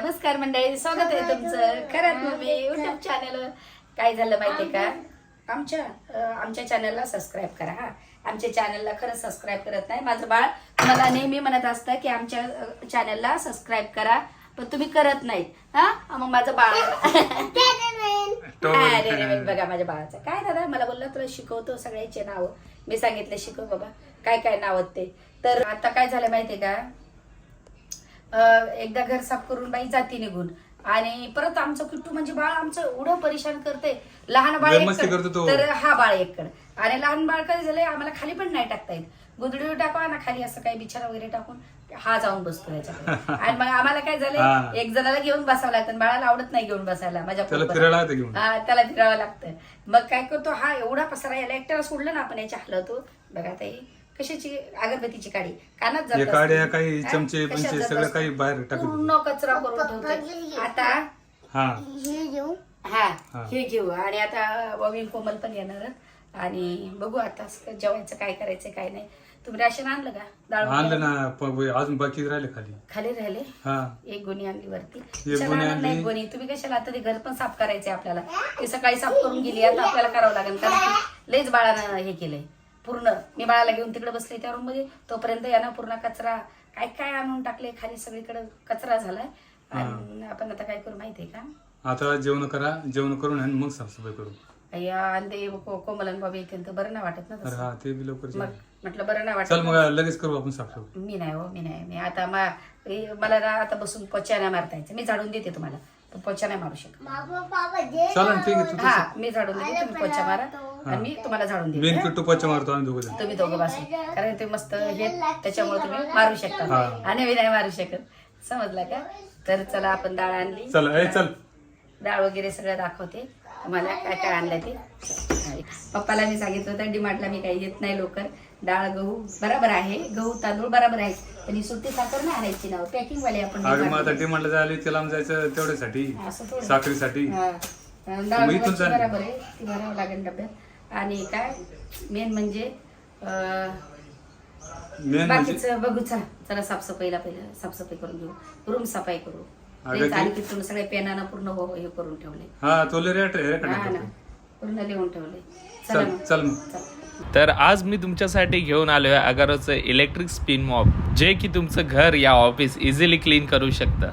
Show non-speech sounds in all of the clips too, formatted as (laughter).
नमस्कार मंडळी स्वागत आहे तुमचं खरंच मम्मी युट्यूब चॅनल काय झालं माहितीये का? आमच्या अं, आमच्या चॅनलला सबस्क्राईब करा हा. आमच्या चॅनलला खरंच सबस्क्राईब करत नाही. माझं बाळ मला नेहमी म्हणत असतं की आमच्या चॅनलला सबस्क्राईब करा पण तुम्ही करत नाही हा? मग माझं बाळ. अरे रे रे, बघा माझ्या बाळाचं. काय दादा मला बोलला तुला शिकवतो सगळ्यांचे नाव. मी सांगितलं शिकव बाबा. काय काय नाव आहेत ते? तर आता काय झालं माहितीये का? एकदा घर साफ करून बाई जाती निघून. आणि परत आमचं किट्टू म्हणजे बाळ आमचं एवढं परेशान करते. लहान बाळ. तर हा बाळ एककड आणि लहान बाळ काय झालंय आम्हाला खाली पण नाही टाकता येत. गुदडी टाका ना खाली असं काही बिछाना वगैरे टाकून हा जाऊन बसतो याच्याकडे (laughs) आणि मग आम्हाला काय. झालंय एक जणाला घेऊन बसावं लागतं बाळाला आवडत नाही घेऊन बसायला माझ्या. हा त्याला फिरावं लागतं. मग काय करतो हा एवढा पसारा याला एकट्याला सोडलं ना आपण याच्या हलवतो बघा ताई कशाची अगरबत्तीची काडी? कानात जात हे असते. काड्या, काही हा? चमचे, कशात पंचे जात सगळं असते? काही बाहेर टाकत होते. पूर्ण कचरा करून आता? हा. हा हा. हे घेऊ. आणि आता ववीन कोमल पण येणार आणि बघू आता स- जेवायचं काय करायचं काय नाही. तुम्ही राशन आणलं का? डाळ आणलं वगैरे? ना प- अजून बाकी राहिले खाली. खाली राहिले? हा. एक गोणी आणली वरती. एक चला गोणी आणलं नाही. गोणी? तुम्ही कशाला आता ते घर पण साफ करायचंय आपल्याला? ते सकाळी साफ करून गेली आता आपल्याला करावं लागेल. कारण की लईच बाळानं हे केलंय. पूर्ण मी बाळाला घेऊन तिकडे बसले त्या रूममध्ये. तोपर्यंत यानं पूर्ण कचरा काय काय आणून टाकले खाली सगळीकडे कचरा झालाय. आणि आपण आता काय करू माहितीये का? आता जेवण करा जेवण करून आणि मग साफसफाई करू. अय्या आणि ते को- कोमलन बाबा येते तर बरं नाही वाटत ना अरे तसं हा ते बी लवकर मग जेवण. म्हटलं बरं नाही चल वाटत मग लगेच करू आपण साफसफाई. मी नाही हो मी नाही. मी आता मा- हे मला ना आता बसून पोचा नाही मारता यायचं. मी झाडून देते तुम्हाला. पण पोचा नाही मारू शकत. चला ना ठीक आहे तू हा मी झाडून देते तुम्ही पोचा मारा. आणि मी तुम्हाला झाडून पच्चा मारतो आम्ही दोघं. तुम्ही दोघं बसून कारण ते मस्त हे त्याच्यामुळे तुम्ही मारू शकता. हा. आणि मी नाही मारू शकत. समजला का? तर चला आपण डाळ आणली. चल ए चल. डाळ वगैरे सगळं दाखवते. तुम्हाला काय काय आणलं ते? पप्पाला मी सांगितलं होतं डिमार्टला मी काही येत नाही लवकर. डाळ गहू बरोबर आहे. गहू तांदूळ बरोबर आहे. पण ही सुट्टी साखर नाही आणायची ना पॅकिंग वाले आपण अगं मग DMart आता. डिमांडला जायला त्याला जायचं तेवढ्यासाठी असं थोडं. साखरीसाठी. हा. डाळ मग इथून गव्हाची चालेल. बरोबर आहे. ती भरावं लागेल डब्यात. आणि काय? मेन म्हणजे मेन म्हणजे? बाकीचं बघू चला चला साफसफाईला पहिलं साफसफाई करून घेऊ. रूम सफाई करू. अगं लईच ते- आणि तिथून सगळे पेनानं पूर्ण हो- हे करून ठेवले. हा रेट हा ना. पूर्ण लिहून ठेवले. चला चल मग. चल मग. चला. तर आज मी तुमच्यासाठी घेऊन आलो आहे अगारोचं इलेक्ट्रिक स्पिन मॉप जे की तुमचं घर या ऑफिस इझिली क्लीन करू शकतं.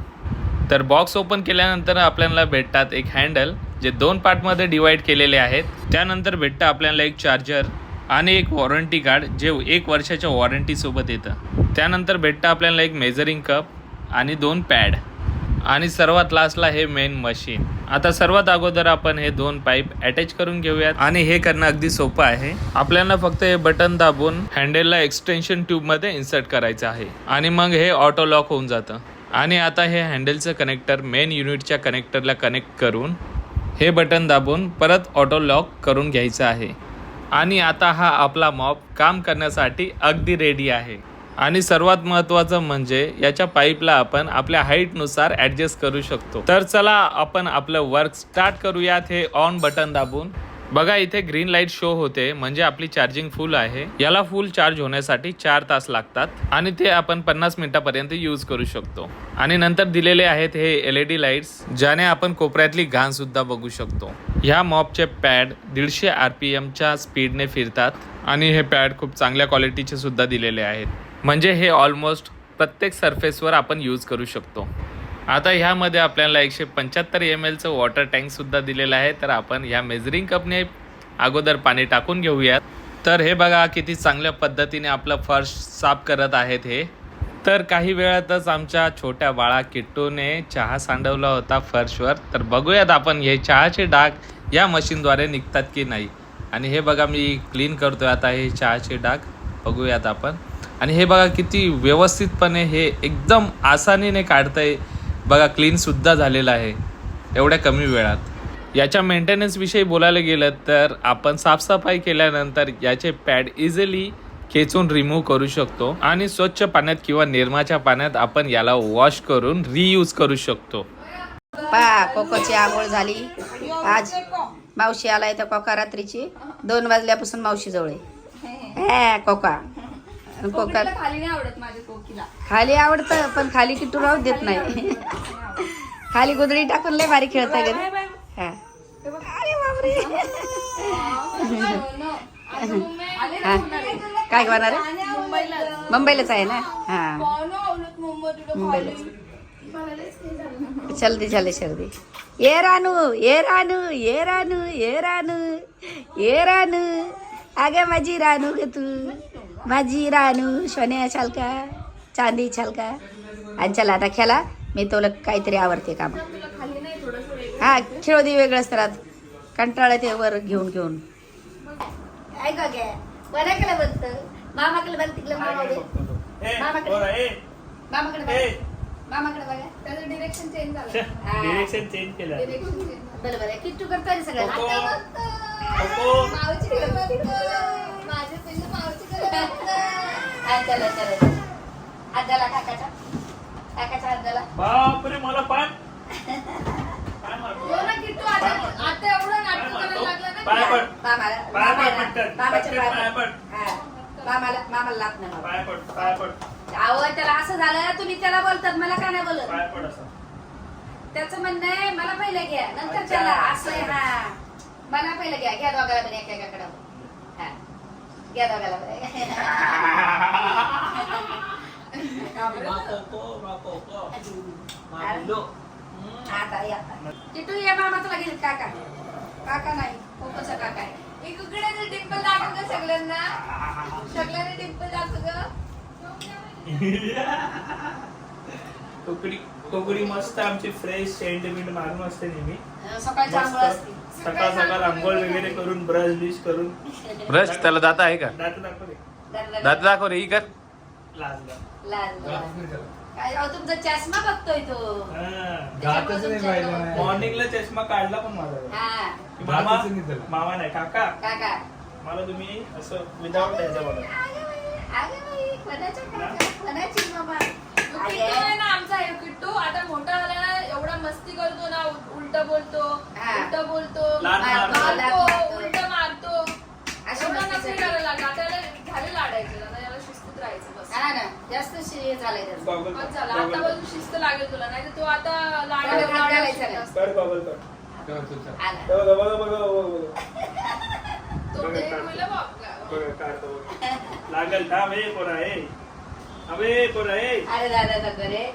तर बॉक्स ओपन केल्यानंतर आपल्याला भेटतात एक हँडल जे दोन पार्टमध्ये डिवाइड केलेले आहेत. त्यानंतर भेटतं आपल्याला एक चार्जर आणि एक वॉरंटी कार्ड जे एक वर्षाच्या वॉरंटीसोबत येतं. त्यानंतर भेटतं आपल्याला एक मेजरिंग कप आणि दोन पॅड आणि सर्वात लास्टला हे मेन मशीन आता सर्वात अगोदर आपण हे दोन पाईप अटॅच करून घेऊयात. आणि हे करणं अगदी सोपं आहे. आपल्याला फक्त हे बटन दाबून हँडलला एक्सटेन्शन ट्यूबमध्ये इन्सर्ट करायचं आहे. आणि मग हे ऑटो लॉक होऊन जातं. आणि आता हे हँडलचं कनेक्टर मेन युनिटच्या कनेक्टरला कनेक्ट करून हे बटन दाबून परत ऑटो लॉक करून घ्यायचं आहे. आणि आता हा आपला मॉप काम करण्यासाठी अगदी रेडी आहे. आणि सर्वात महत्त्वाचं म्हणजे याच्या पाईपला आपण आपल्या हाईटनुसार ॲडजस्ट करू शकतो. तर चला आपण आपलं वर्क स्टार्ट करूयात. हे ऑन बटन दाबून बघा इथे ग्रीन लाइट शो होते म्हणजे आपली चार्जिंग फुल आहे. याला फुल चार्ज होण्यासाठी चार तास लागतात आणि ते आपण पन्नास मिनिटापर्यंत यूज करू शकतो. आणि नंतर दिलेले आहेत हे एल ई डी लाईट्स ज्याने आपण कोपऱ्यातली घाण सुद्धा बघू शकतो. ह्या मॉपचे पॅड दीडशे आर पी एमच्या स्पीडने फिरतात आणि हे पॅड खूप चांगल्या क्वालिटीचे सुद्धा दिलेले आहेत. म्हणजे हे ऑलमोस्ट प्रत्येक सरफेसवर आपण यूज करू शकतो. आता ह्यामध्ये आपल्याला एकशे पंच्याहत्तर एम एलचं वॉटर टँकसुद्धा दिलेलं आहे. तर आपण ह्या मेजरिंग कपने अगोदर पाणी टाकून घेऊयात. तर हे बघा किती चांगल्या पद्धतीने आपलं फर्श साफ करत आहेत हे. तर काही वेळातच आमच्या छोट्या बाळा किट्टूने चहा सांडवला होता फर्शवर. तर बघूयात आपण हे चहाचे डाग या मशीनद्वारे निघतात की नाही. आणि हे बघा मी क्लीन करतोय आता हे चहाचे डाग. बघूयात आपण. आणि हे बघा किती व्यवस्थितपणे हे एकदम आसानीने काढतंय. बघा क्लीनसुद्धा झालेलं आहे. एवढ्या कमी वेळात. याच्या मेंटेनन्सविषयी बोलायला गेलं तर आपण साफसफाई केल्यानंतर याचे पॅड इझिली खेचून रिमूव्ह करू शकतो आणि स्वच्छ पाण्यात किंवा निर्माच्या पाण्यात आपण याला वॉश करून रियूज करू शकतो. पा कोकोची आंघोळ झाली. आज मावशी आलाय तर कोका रात्रीची. दोन वाजल्यापासून मावशी जवळ आहे. हा, कोका. आणि कोका खाली नाही आवडत माझ्या कोकीला. खाली आवडतं पण खाली किटू राहू देत नाही. (laughs) खाली गोदडी टाकून लय भारी खेळताय का हा. अरे बापरे. (laughs) हा. काय करणार आहे? मुंबईलाच. आहे ना? हा. मुंबईलाच. जल्दी जल्दी जल्दी ये रानू ये रानू ये रानू ये रानू ये रानू. अगे माझी रानू ग तू. माझी रानू सोन्या छाल का चांदी छाल का आणि चला आता खेळा. मी तुला काहीतरी आवडते काम. हा खेळू दे वेगळंच तर कंटाळा ते वर घेऊन घेऊन. ऐका घ्या बनत मामाकडे बन तिकडे मामा मामाकडे. मामाकडे बघा. मामाकडे बघा त्याचं डिरेक्शन चेंज झालं. डिरेक्शन चेंज केलं. बरोबर आहे. किट्टू करतोय सगळं. मावची चला. हात द्याला काकाच्या काकाच्या हात द्याला बापरे मला पाय. पाय मारतो. हो. त्याला असं झालं तुम्ही त्याला बोलतात मला का नाही बोलत? त्याचं म्हणणं आहे मला पहिले घ्या नंतर त्याला. असं आहे हा. मला पहिले घ्या घ्या दोघाला पण एका एकाकडे घ्या दोघाला. आता या किटू ये मामा तुला घेईल काका. काका नाही कोकोचा काका आहे. इकडे ते डिंपल दाखव का सगळ्यांना. सगळ्यांना डिंपल दाखव ग. कोकडी कोकडी मस्त आमची फ्रेश सेंटिमेंट मारून असते नेहमी. आंघोळ असते सकाळ सकाळ आंघोळ वगैरे करून. ब्रश बिश करून. ब्रश त्याला दाता आहे का? दात दाखव रे. दात दाखव. रे ही कर. लाजला लाज लाज. काय अहो तुमचा चष्मा बघतोय तो. दातच नाही पाहिलं नाही. मॉर्निंगला चष्मा काढला पण माझा. हा. की मामा दातच नाही त्याला. मामा नाही काका. काका. मला तुम्ही असं विदाउट द्यायचं बघा अगं बाई, अगं बाई, कोणाच्या काका, कोणाची मामा. तो किट्टू आहे ना आमचा हे किट्टू आता मोठा झाला ना एवढा मस्ती करतो ना उलट बोलतो हा. उलट बोलतो मारतो. मारतो उलट मारतो अशी एवढा मस्ती नखरे करतो. करायला लागला आता याला झाले लाडायचे आता याला शिस्तीत राहायचं बस हा ना जास्त शे झालंय त्याचं गॉगल बस झालं आता बघ शिस्त लागेल तुला नाही तर तो आता त्याला लाड हात घालायचा नाही. कर गॉगल कर तेव्हा तुझा. आला बघा बघा बघा बघा बघा तो ते मुलं बघ. बघा काढतो बघा. लागल थांब हे पोरा हे अबे पोरा हे अरे दादा रे.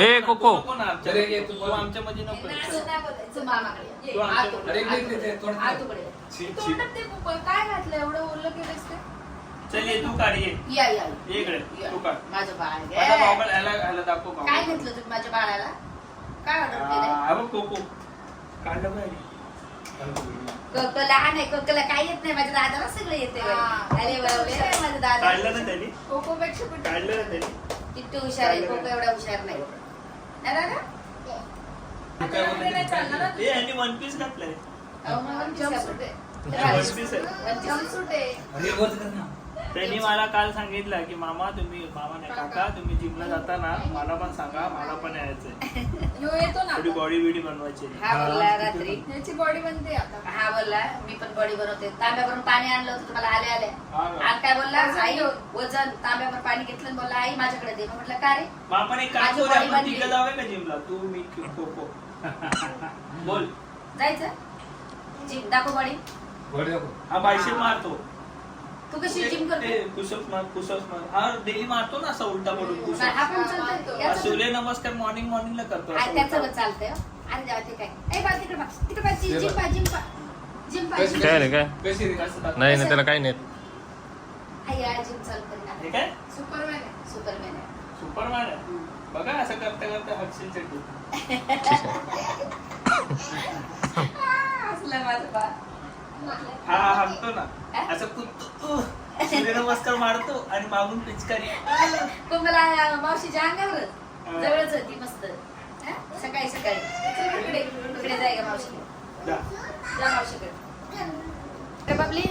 ए, कोको. आमच्या- मध्ये काय घातलं एवढं ओरलं केलंस ते चल ये. तू काढ ये. तू काढ. माझं बाळ दाखव. काय घेतलं तुम्ही माझ्या बाळाला? काय ऑर्डर हा, बघ कोको काढलं कोको लहान आहे. कोकोला काय येत नाही. माझ्या दादाला सगळं येते. अरे बाबा माझा दादा काढलं ना त्यांनी? कोकोपेक्षा पण काढलं ना त्यांनी? किट्टू हुशार आहे कोको एवढा हुशार नाही. ना दादा ए वन पीस घातलंय. अहो, मग तुझं. जंपसूट आहे वन पीस आहे जंपसूट आहे अरे, वर कर ना. त्यांनी मला काल सांगितलं की मामा तुम्ही मामा नाही काका तुम्ही जिमला जाता ना मला पण सांगा मला पण यायचंय. ह्यो येतो ना थोडी. बॉडी बिडी बनवायची हा बोलला रात्री. बॉडी बनते आता. हा बोलला मी पण बॉडी बनवते. तांब्यावरून पाणी आणलं होतं तुम्हाला आले आले. हा का? आणि काय बोलला? वजन आई घेऊन. वजन. तांब्यावर पाणी घेतलं आणि बोलला आई माझ्याकडे दे. मग म्हटलं का रे? मग आपण एक काम माझी करूया body आपण बनली. तिकडे जाऊया का जिमला तू मी कोको बोल. जायचं? जिम दाखव बॉडी. हा बायसेप मारतो. तू कशी जिम करते पुशअप मार पुशअप मार हा डेली मारतो ना असा उलटा पडून नाही, हा पुशअप पण हा, चालतंय. मारतो. याचं पण- सूर्य नमस्कार मॉर्निंग मॉर्निंगला करतो आ, असा त्याचं उलटा. पण चालतंय हो. अरे जाऊ ते काय ए बा तिकडे बा तिकडे बा जिम ते जिम बघ. पा जिम पा जिम पा कशी- जिम काय रे काय कशी रे? कसं दाखव? नाही नाही त्याला काही नाही आई या जिम चालू हे करीन काय सुपरमॅन आहे सुपरमॅन आहे सुपरमॅन आहे हम्म. बघा असं करता करता हक्षिल चड्डू आ, (laughs) असलं माझं बा हा हलतो ना. असं कुदतो सूर्य नमस्कार मारतो आणि मागून पिचकारी. कोमला मावशीच्या अंगावरच हा. जवळच होती मस्त. हा? सकाळी सकाळी. इकडे इकडे जाय का मावशी. जा. जा मावशीकडे. बाबली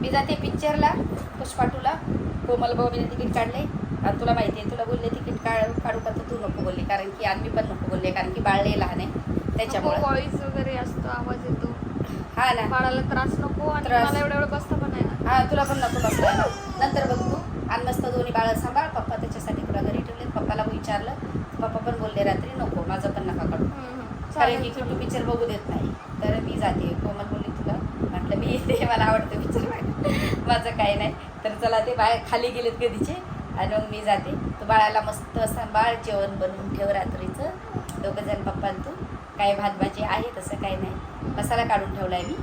मी जाते पिक्चरला पुष्पाटूला. कोमल बाबीने तिकीट काढले. आणि तुला माहिती आहे तुला बोलले तिकीट काढ काढू का तू? नको बोलली कारण की आम्ही पण नको बोलले कारण की बाळ लय लहान आहे. त्याच्यामुळे. व्हॉइस वगैरे असतो आवाज येतो. हा ना बाळाला त्रास नको आणि त्रास. मला एवढं एवढं बसता पण नाही ना हा तुला पण नको बसला नंतर बघ. तू आणि मस्त दोन्ही बाळ सांभाळ. पप्पा त्याच्यासाठी तुला घरी ठेवले पप्पाला विचारलं. पप्पा पण बोलले रात्री नको माझं पण नका काढू कारण की कुठं पिक्चर बघू देत नाही. तर मी जाते. कोमल बोलली तुला म्हटलं मी येते. मला आवडतं पिक्चर (laughs) माझं काही नाही. तर चला ते बाहेर खाली गेलेत कधीचे. आणि मग मी जाते. तर बाळाला मस्त सांभाळ. जेवण बनवून ठेव रात्रीचं. दोघं जण पप्पा तू. काय भात भाजी आहे तसं काही नाही. मसाला काढून ठेवलाय मी.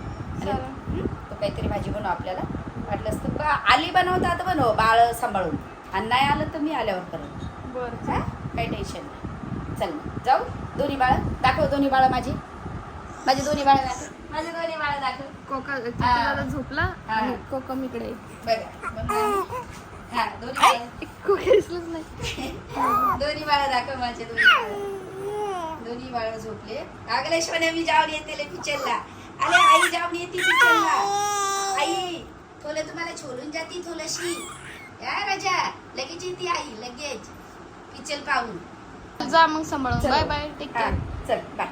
आणि हं, तो काहीतरी भाजी बनव आपल्याला. वाटलं असतं का आली बनवता तर बनव बाळ सांभाळून. आणि नाही आलं तर मी आल्यावर करेन बरं. हा? काही टेन्शन नाही. चल मग जाऊ. दोन्ही बाळ दाखव दोन्ही बाळ माझी. माझी दोन्ही बाळ (laughs) दाखव. माझे दोन्ही बाळ दाखव. कोका. दादा झोपला? हा. आणि कोकम इकडे. बघा. मग मी- हा दोन्ही बाळ नाही. दोन्ही बाळ दाखव माझे दोन्ही बाळ. दोन्ही बाळ झोपले. अगले शोने मी जाऊन येते ले पिक्चरला अरे आई जाऊन येते पिक्चरला आई थोलं तुम्हाला छोडून जाती थोडीशी या राजा लगेच येते आई लगेच. पिक्चर पाहून. जा मग सांभाळून. बाय बाय टेक केअर चल बाय